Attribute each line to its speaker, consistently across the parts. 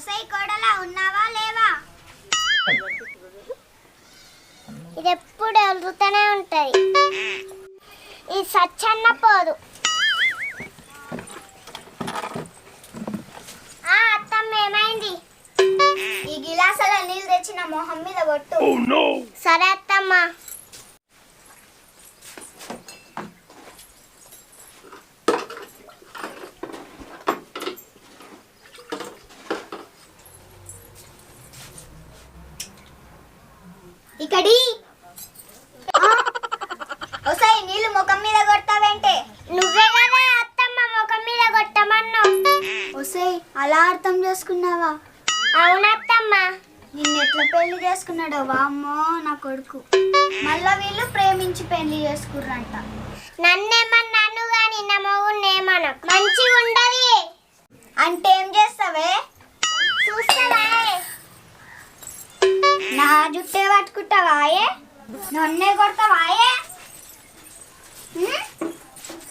Speaker 1: ఒసై కోడలా ఉన్నావా లేవా?
Speaker 2: ఇది ఎప్పుడు ఎదుగుతూనే ఉంటది. ఇది సచ్చన్న పోదు. ఆ అత్తమ్మ ఏమైంది?
Speaker 1: ఈ గిలాసాల నీళ్ళు తెచ్చిన మొహం మీద కొట్టు.
Speaker 2: సరే అత్తమ్మ.
Speaker 1: ఇక్కడి? ఒకసారి నీళ్ళు ముఖం మీద కొడతావేంటే?
Speaker 2: నువ్వే కదా అత్తమ్మ ముఖం మీద కొట్టమన్నావు.
Speaker 1: ఒసై అలా అర్థం చేసుకున్నావా?
Speaker 2: అవునత్తమ్మ.
Speaker 1: నిన్న ఎట్లా పెళ్ళి చేసుకున్నాడో వామ్మో నా కొడుకు. మళ్ళా వీళ్ళు ప్రేమించి పెళ్ళి చేసుకుర్రంట.
Speaker 2: నన్నేమన్నాను గాని నా మొగుడిని ఏమన్నా మంచిగా ఉండదు
Speaker 1: అంటే ఏం చేస్తావే? జుట్టే పట్టుకుంటావాయే నన్నే కొడతావాయే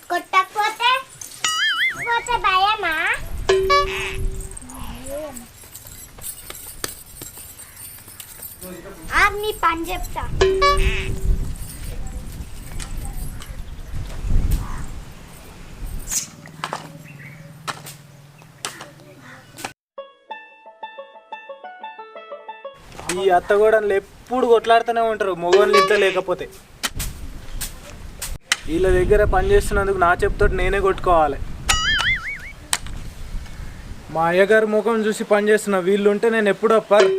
Speaker 2: కొట్టకపోతే పోతే భయమా?
Speaker 1: నీ పని చెప్తా.
Speaker 3: ఈ అత్తగోడలు ఎప్పుడు కొట్లాడుతూనే ఉంటారు. మగవాళ్ళు ఇంట్లో లేకపోతే. వీళ్ళ దగ్గర పని చేస్తున్నందుకు నా చెప్తోటి నేనే కొట్టుకోవాలి. మా అయ్యగారి ముఖం చూసి పని చేస్తున్నా వీళ్ళు ఉంటే నేను ఎప్పుడు పర్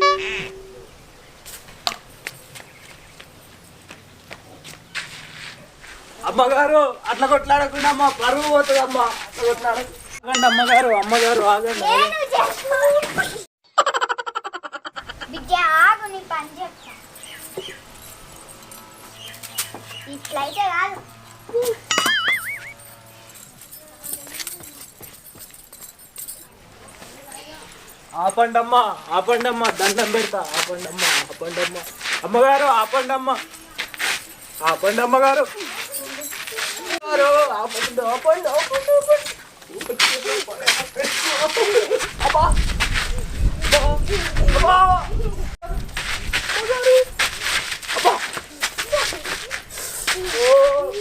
Speaker 3: అమ్మగారు అట్లా కొట్లాడకుండా అమ్మ పరువు పోతుంది అమ్మ అట్లా కొట్లాడకండి అమ్మగారు అమ్మగారు ఆగండి.
Speaker 1: నీ పని చెప్తా ఇట్లయితే కాదు.
Speaker 3: ఆపండమ్మ ఆపండమ్మ దండం పెడతా. ఆపండమ్మ ఆపండమ్మ. అమ్మగారు ఆపండమ్మ. ఆపండి అమ్మగారు అమ్మగారు, ఆపండి ఆపండి ఆపండి ఆపండి.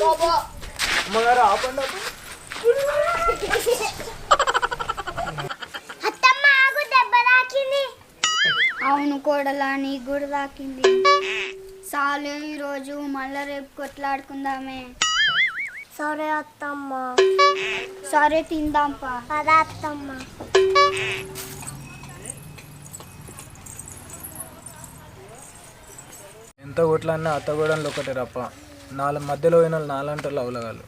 Speaker 3: అమ్మగారు ఆపండి ఆపండి
Speaker 2: అత్తమ్మ ఆగు దెబ్బ తాకింది.
Speaker 1: అవును కోడలా నీకు కూడా తాకింది. చాలు ఈరోజు మళ్ళా రేపు కొట్లాడుకుందామే.
Speaker 2: సరే అత్తమ్మ.
Speaker 1: సరే తిందాంపా
Speaker 2: పద అత్తమ్మ.
Speaker 3: ఎంత కొట్లన్నా అత్తగూడెంలో ఒకటి రప్ప. నాలుగు మధ్యలో పోయిన వాళ్ళు నాలంటారు అవలగాలు